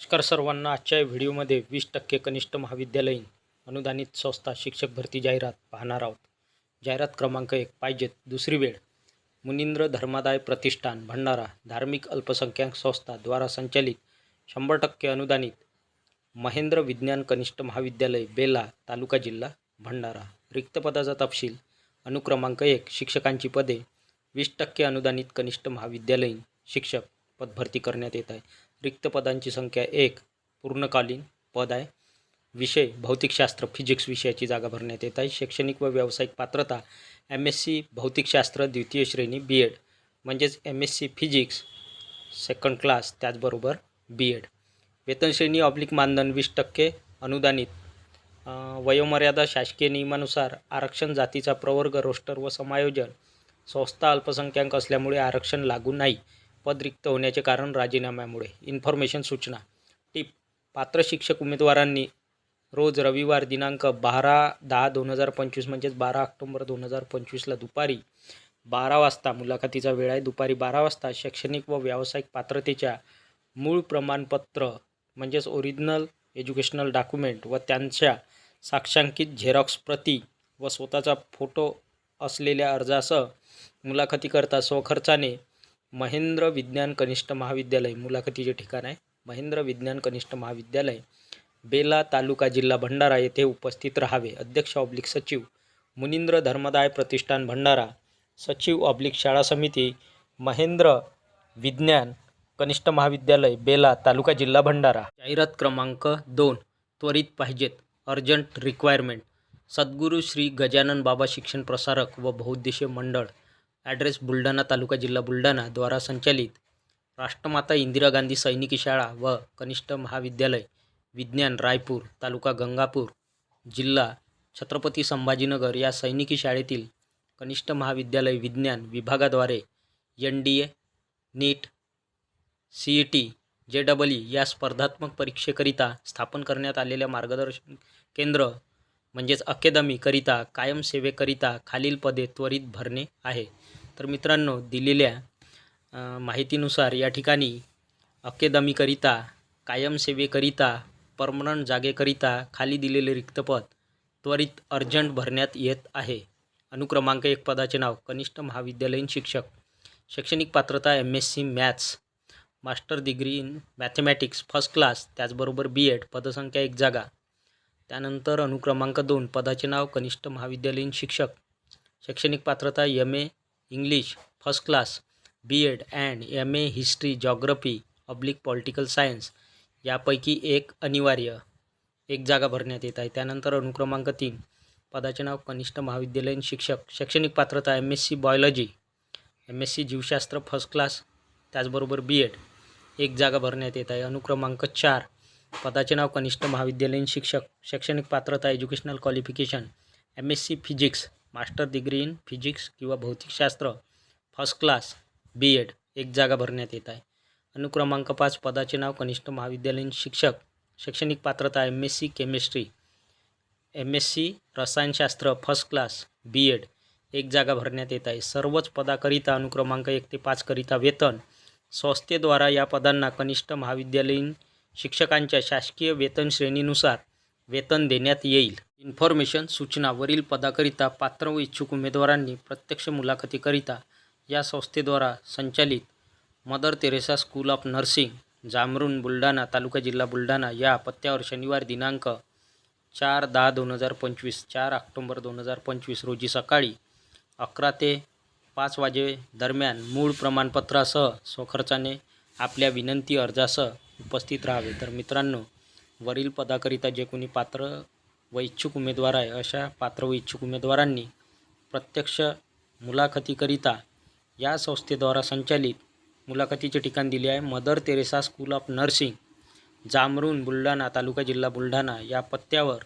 नमस्कार सर्वांना. आजच्या व्हिडिओमध्ये वीस टक्के कनिष्ठ महाविद्यालयीन अनुदानित संस्था शिक्षक भरती जाहिरात पाहणार आहोत. जाहिरात क्रमांक एक पाहिजेत. दुसरी वेळ मुनिंद्र धर्मादाय प्रतिष्ठान भंडारा धार्मिक अल्पसंख्याक संस्था द्वारा संचालित शंभर टक्के अनुदानित महेंद्र विज्ञान कनिष्ठ महाविद्यालय बेला तालुका जिल्हा भंडारा. रिक्त पदाचा तपशील अनुक्रमांक एक शिक्षकांची पदे वीस टक्के अनुदानित कनिष्ठ महाविद्यालयीन शिक्षक पदभरती करण्यात येत आहे. रिक्त पदांची संख्या एक पूर्णकालीन पद आहे. विषय भौतिकशास्त्र फिजिक्स विषयाची जागा भरण्यात येत आहे. शैक्षणिक व व्यावसायिक पात्रता एम एस सी भौतिकशास्त्र द्वितीय श्रेणी बी एड म्हणजेच M S C physics second class त्याचबरोबर बी एड वेतनश्रेणी ऑब्लिक मानधन वीस टक्के अनुदानित. वयोमर्यादा शासकीय नियमानुसार आरक्षण जातीचा प्रवर्ग रोस्टर व समायोजन. संस्था अल्पसंख्याक असल्यामुळे आरक्षण लागू नाही. पद रिक्त होण्याचे कारण राजीनाम्यामुळे. इन्फॉर्मेशन सूचना. टिप. पात्र शिक्षक उमेदवारांनी रोज रविवार दिनांक बारा दहा दोन हजार पंचवीस म्हणजेच बारा ऑक्टोंबर दोन हजार पंचवीसला दुपारी बारा वाजता मुलाखतीचा वेळ आहे. दुपारी बारा वाजता शैक्षणिक व व्यावसायिक पात्रतेच्या मूळ प्रमाणपत्र म्हणजेच ओरिजिनल एज्युकेशनल डॉक्युमेंट व त्यांच्या साक्षांकित झेरॉक्स प्रती व स्वतःचा फोटो असलेल्या अर्जासह मुलाखतीकरता स्वखर्चाने महेंद्र विज्ञान कनिष्ठ महाविद्यालय मुलाखतीचे ठिकाण आहे. महेंद्र विज्ञान कनिष्ठ महाविद्यालय बेला तालुका जिल्हा भंडारा येथे उपस्थित राहावे. अध्यक्ष ऑब्लिक सचिव मुनिंद्र धर्मदाय प्रतिष्ठान भंडारा सचिव ऑब्लिक शाळा समिती महेंद्र विज्ञान कनिष्ठ महाविद्यालय बेला तालुका जिल्हा भंडारा. जाहिरात क्रमांक दोन त्वरित पाहिजेत. अर्जंट रिक्वायरमेंट सद्गुरू श्री गजानन बाबा शिक्षण प्रसारक व बहुद्देशीय मंडळ. ॲड्रेस बुलढाणा तालुका जिल्हा बुलढाणा द्वारा संचालित राष्ट्रमाता इंदिरा गांधी सैनिकी शाळा व कनिष्ठ महाविद्यालय विज्ञान रायपूर तालुका गंगापूर जिल्हा छत्रपती संभाजीनगर या सैनिकी शाळेतील कनिष्ठ महाविद्यालय विज्ञान विभागाद्वारे N D A NEET C E T J double E या स्पर्धात्मक परीक्षेकरिता स्थापन करण्यात आलेल्या मार्गदर्शन केंद्र म्हणजेच अकेदमीकरिता कायमसेवेकरिता खालील पदे त्वरित भरणे आहे. तर मित्रांनो दिलेल्या माहितीनुसार या ठिकाणी अकेदमीकरिता कायमसेवेकरिता परमनंट जागेकरिता खाली दिलेले रिक्त पद त्वरित अर्जंट भरण्यात येत आहे. अनुक्रमांक एक पदाचे नाव कनिष्ठ महाविद्यालयीन शिक्षक शैक्षणिक पात्रता M S C maths master degree in mathematics first class त्याचबरोबर बी एड पदसंख्या एक जागा त्यानंतर अनुक्रमांक दोन पदाचे नाव कनिष्ठ महाविद्यालयीन शिक्षक. शैक्षणिक पात्रता M A English first class B Ed and M A history geography public political science यापैकी एक अनिवार्य. एक जागा भरण्यात येत आहे. त्यानंतर अनुक्रमांक तीन पदाचे नाव कनिष्ठ महाविद्यालयीन शिक्षक. शैक्षणिक पात्रता M S C biology M S C जीवशास्त्र फर्स्ट क्लास त्याचबरोबर बी एड एक जागा भरण्यात येत आहे. अनुक्रमांक चार पदाचे नाव कनिष्ठ महाविद्यालयीन शिक्षक शैक्षणिक पात्रता educational qualification M S C physics master degree in physics किंवा भौतिकशास्त्र फर्स्ट क्लास बी एड एक जागा भरण्यात येत आहे. अनुक्रमांक पाच पदाचे नाव कनिष्ठ महाविद्यालयीन शिक्षक शैक्षणिक पात्रता M S C chemistry M S C रसायनशास्त्र फर्स्ट क्लास बी एड एक जागा भरण्यात येत आहे. सर्वच पदाकरिता अनुक्रमांक एक ते पाचकरिता वेतन संस्थेद्वारा या पदांना कनिष्ठ महाविद्यालयीन शिक्षकांच्या शासकीय वेतन श्रेणीनुसार वेतन देण्यात येईल. इन्फॉर्मेशन सूचना वरील पदाकरिता पात्र व इच्छुक उमेदवारांनी प्रत्यक्ष मुलाखतीकरिता या संस्थेद्वारा संचालित Mother Teresa school of nursing Jamrun Buldhana तालुका जिल्हा बुलढाणा या पत्त्यावर शनिवार दिनांक चार दहा दोन हजार पंचवीस चार ऑक्टोंबर दोन हजार पंचवीस रोजी सकाळी अकरा ते पाच वाजे दरम्यान मूळ प्रमाणपत्रासह स्वखर्चाने आपल्या विनंती अर्जासह उपस्थित राहावे. तर मित्रांनो वरील पदाकरिता जे कोणी पात्र व इच्छुक उमेदवार आहे अशा पात्र व इच्छुक उमेदवारांनी प्रत्यक्ष मुलाखतीकरिता या संस्थेद्वारा संचालित मुलाखतीचे ठिकाण दिले आहे. Mother Teresa school of nursing Jamrun Buldhana तालुका जिल्हा बुलढाणा. या पत्त्यावर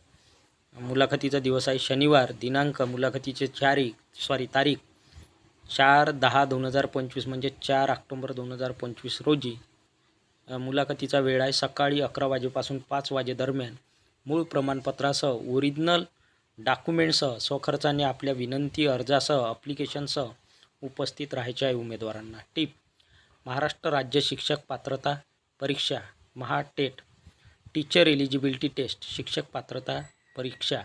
मुलाखतीचा दिवस आहे. शनिवार दिनांक मुलाखतीचे चारीख सॉरी तारीख चार दहा दोन हजार पंचवीस म्हणजे चार ऑक्टोंबर दोन हजार पंचवीस रोजी मुलाखतीचा वेळ आहे. सकाळी अकरा वाजेपासून पाच वाजेदरम्यान मूळ प्रमाणपत्रासह ओरिजिनल डॉक्युमेंटसह स्वखर्चाने आपल्या विनंती अर्जासह अप्लिकेशनसह उपस्थित राहायचे आहे उमेदवारांना. टिप महाराष्ट्र राज्य शिक्षक पात्रता परीक्षा महाटेट टीचर एलिजिबिलिटी टेस्ट शिक्षक पात्रता परीक्षा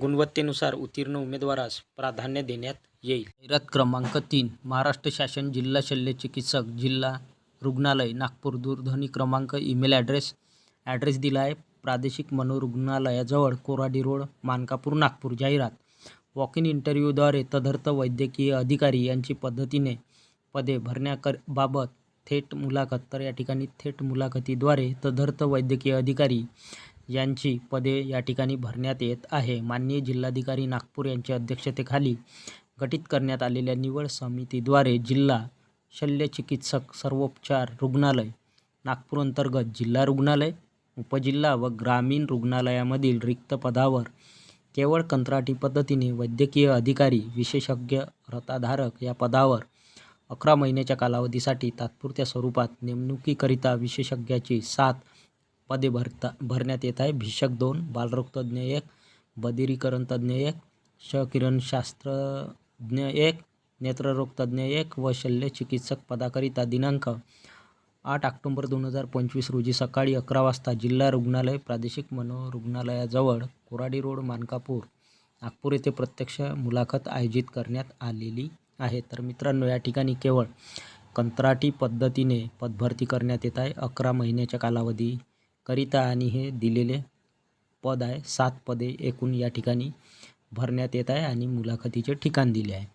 गुणवत्तेनुसार उत्तीर्ण उमेदवारास प्राधान्य देण्यात येईल. जाहिरात क्रमांक तीन महाराष्ट्र शासन जिल्हा शल्य चिकित्सक जिल्हा रुग्णालय नागपूर. दूरध्वनी क्रमांक ईमेल ॲड्रेस. ॲड्रेस दिला आहे प्रादेशिक मनोरुग्णालयाजवळ कोराडी रोड मानकापूर नागपूर. जाहिरात. वॉक इन इंटरव्ह्यूद्वारे तदर्थ वैद्यकीय अधिकारी यांची पद्धतीने पदे भरण्याकर बाबत थेट मुलाखत तर या ठिकाणी थेट मुलाखतीद्वारे तदर्थ वैद्यकीय अधिकारी यांची पदे या ठिकाणी भरण्यात येत आहे. माननीय जिल्हाधिकारी नागपूर यांच्या अध्यक्षतेखाली गठीत करण्यात आलेल्या निवड समितीद्वारे जिल्हा शल्यचिकित्सक सर्वोपचार रुग्णालय नागपूर अंतर्गत जिल्हा रुग्णालय उपजिल्हा व ग्रामीण रुग्णालयामधील रिक्त पदावर केवळ कंत्राटी पद्धतीने वैद्यकीय अधिकारी विशेषज्ञ रताधारक या पदावर अकरा महिन्याच्या कालावधीसाठी तात्पुरत्या स्वरूपात नेमणुकीकरिता विशेषज्ञाची सात पदे भरता भरण्यात येत आहे भिषक दोन बालरोगतज्ञ एक बदिरीकरण तज्ज्ञ एक क्षकिरणशास्त्रज्ञ एक नेत्ररोगतज्ञ एक व शल्यचिकित्सक पदाकरिता दिनांक आठ ऑक्टोंबर दोन हजार पंचवीस रोजी सकाळी अकरा वाजता जिल्हा रुग्णालय प्रादेशिक मनोरुग्णालयाजवळ कोराडी रोड मानकापूर नागपूर येथे प्रत्यक्ष मुलाखत आयोजित करण्यात आलेली आहे. तर मित्रांनो या ठिकाणी केवळ कंत्राटी पद्धतीने पदभरती करण्यात येत आहे. अकरा महिन्याच्या कालावधीकरिता आणि हे दिलेले पद आहे. सात पदे एकूण या ठिकाणी भरण्यात येत आहे आणि मुलाखतीचे ठिकाण दिले आहे.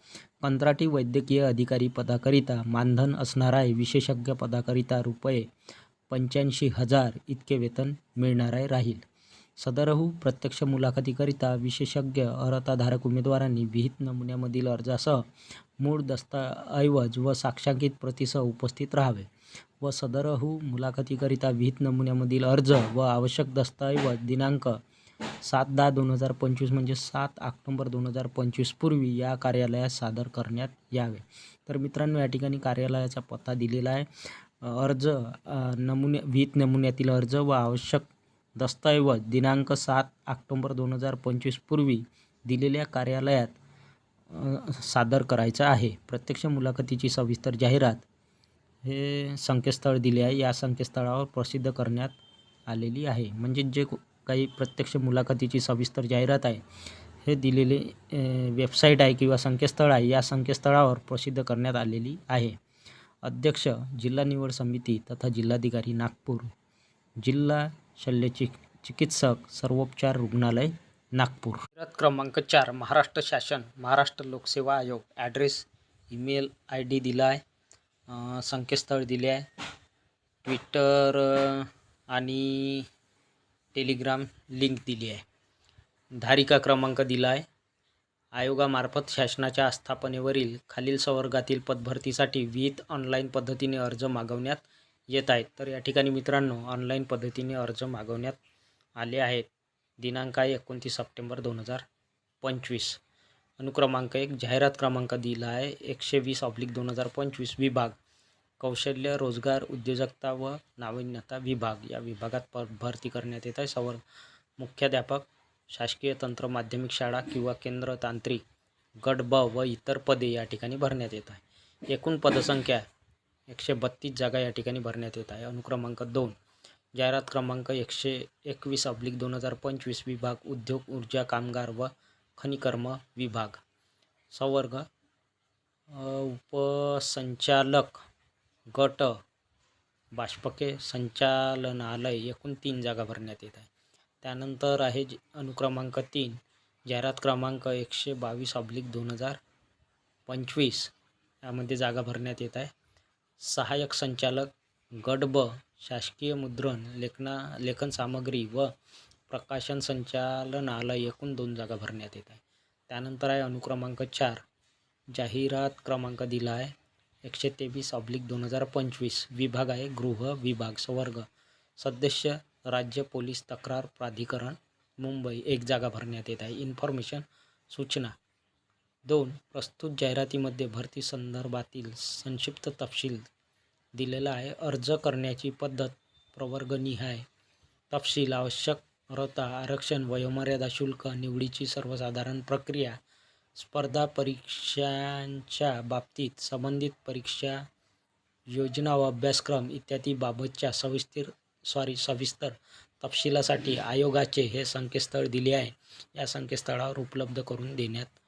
कंत्राटी वैद्यकीय अधिकारी पदाकरिता मानधन असणार आहे. विशेषज्ञ पदाकरिता रुपये पंच्याऐंशी हजार इतके वेतन मिळणार आहे राहील. सदरहू प्रत्यक्ष मुलाखतीकरिता विशेषज्ञ अर्हताधारक उमेदवारांनी विहित नमुन्यामधील अर्जासह मूळ दस्तऐवज व साक्षांकित प्रतीसह उपस्थित राहावे व सदरहू मुलाखतीकरिता विहित नमुन्यामधील अर्ज व आवश्यक दस्तऐवज दिनांक सात दहा दोन हजार पंचवीस म्हणजे सात ऑक्टोंबर दोन हजार पंचवीसपूर्वी या कार्यालयात सादर करण्यात यावे. तर मित्रांनो या ठिकाणी कार्यालयाचा पत्ता दिलेला आहे. अर्ज नमुने विहित नमुन्यातील अर्ज व आवश्यक दस्तऐवज दिनांक सात ऑक्टोंबर दोन हजार पंचवीसपूर्वी दिलेल्या कार्यालयात सादर करायचा आहे. प्रत्यक्ष मुलाखतीची सविस्तर जाहिरात हे संकेतस्थळ दिले आहे. या संकेतस्थळावर प्रसिद्ध करण्यात आलेली आहे. म्हणजे जे काही प्रत्यक्ष मुलाखतीची सविस्तर जाहिरात आहे. हे दिलेले वेबसाईट आहे किंवा संकेतस्थळ आहे. या संकेतस्थळावर प्रसिद्ध करण्यात आलेली आहे. अध्यक्ष जिल्हा निवड समिती तथा जिल्हाधिकारी नागपूर जिल्हा शल्यचिक चिकित्सक सर्वोपचार रुग्णालय नागपूर. क्रमांक चार महाराष्ट्र शासन महाराष्ट्र लोकसेवा आयोग. ॲड्रेस ईमेल आय डी दिला आहे संकेतस्थळ दिले आहे. ट्विटर आणि टेलिग्राम लिंक दिली आहे. धारिका क्रमांक दिला आहे आयोगामार्फत शासनाच्या आस्थापनेवरील खालील संवर्गातील पदभरतीसाठी विहित ऑनलाईन पद्धतीने अर्ज मागवण्यात येत आहेत. तर या ठिकाणी मित्रांनो ऑनलाईन पद्धतीने अर्ज मागवण्यात आले आहेत. दिनांक आहे एकोणतीस सप्टेंबर दोन हजार पंचवीस. अनुक्रमांक एक जाहिरात क्रमांक दिला आहे एकशे वीस ऑब्लिक दोन हजार पंचवीस विभाग. कौशल्य रोजगार उद्योजकता व नाविन्यता विभाग या विभागात प भरती करण्यात येत आहे. सवर मुख्याध्यापक शासकीय तंत्र माध्यमिक शाळा किंवा केंद्र तांत्रिक गट ब व इतर पदे या ठिकाणी भरण्यात येत आहे. एकूण पदसंख्या एकशे बत्तीस जागा या ठिकाणी भरण्यात येत आहे. अनुक्रमांक दोन जाहिरात क्रमांक एकशे एकवीस अब्लिक दोन हजार पंचवीस विभाग उद्योग ऊर्जा कामगार व खनिकर्म विभाग. संवर्ग उपसंचालक गट बाष्पके संचालनालय एकूण तीन जागा भरण्यात येत आहे. त्यानंतर आहे ज- अनुक्रमांक तीन जाहिरात क्रमांक एकशे बावीस ऑब्लिक दोन हजार पंचवीस यामध्ये जागा भरण्यात येत आहे. सहाय्यक संचालक गट ब शासकीय मुद्रण लेखना लेखन सामग्री व प्रकाशन संचालनालय एकूण दोन जागा भरण्यात येत आहे. त्यानंतर आहे अनुक्रमांक चार जाहिरात क्रमांक दिला आहे. एकशे तेवीस ऑब्लिक दोन हजार पंचवीस विभाग आहे गृह विभाग संवर्ग. सदस्य राज्य पोलीस तक्रार प्राधिकरण मुंबई. एक जागा भरण्यात येत आहे. इन्फॉर्मेशन सूचना. दोन प्रस्तुत जाहिरातीमध्ये भरती संदर्भातील संक्षिप्त तपशील दिलेला आहे. अर्ज करण्याची पद्धत प्रवर्गनिहाय तपशील आवश्यक रता आरक्षण वयोमर्यादा शुल्क निवडीची सर्वसाधारण प्रक्रिया स्पर्धा परीक्षांच्या बाबतीत संबंधित परीक्षा योजना व अभ्यासक्रम इत्यादीबाबतच्या सविस्तर सॉरी सविस्तर तपशिलासाठी आयोगाचे हे संकेतस्थळ दिले आहे. या संकेतस्थळावर उपलब्ध करून देण्यात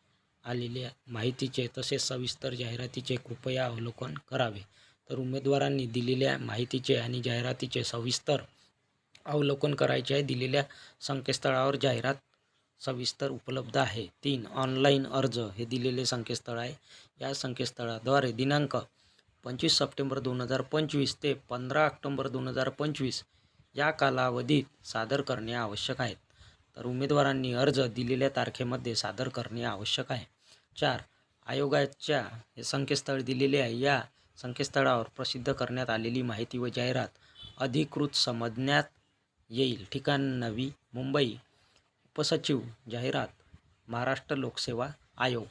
आलेल्या माहितीचे तसेच सविस्तर जाहिरातीचे कृपया अवलोकन करावे. तर उमेदवारांनी दिलेल्या माहितीचे आणि जाहिरातीचे सविस्तर अवलोकन करायचे आहे. दिलेल्या संकेतस्थळावर जाहिरात सविस्तर उपलब्ध आहे. तीन ऑनलाईन अर्ज हे दिलेले संकेतस्थळ आहे. या संकेतस्थळाद्वारे दिनांक पंचवीस सप्टेंबर दोन हजार पंचवीस ते पंधरा ऑक्टोंबर दोन हजार पंचवीस या कालावधीत सादर करणे आवश्यक आहे. तर उमेदवारांनी अर्ज दिलेल्या तारखेमध्ये सादर करणे आवश्यक आहे. चार आयोगाच्या हे संकेतस्थळ दिलेले आहे. या संकेतस्थळावर प्रसिद्ध करण्यात आलेली माहिती व जाहिरात अधिकृत समजण्यात येईल. ठिकाण नवी मुंबई उपसचिव जाहिरात महाराष्ट्र लोकसेवा आयोग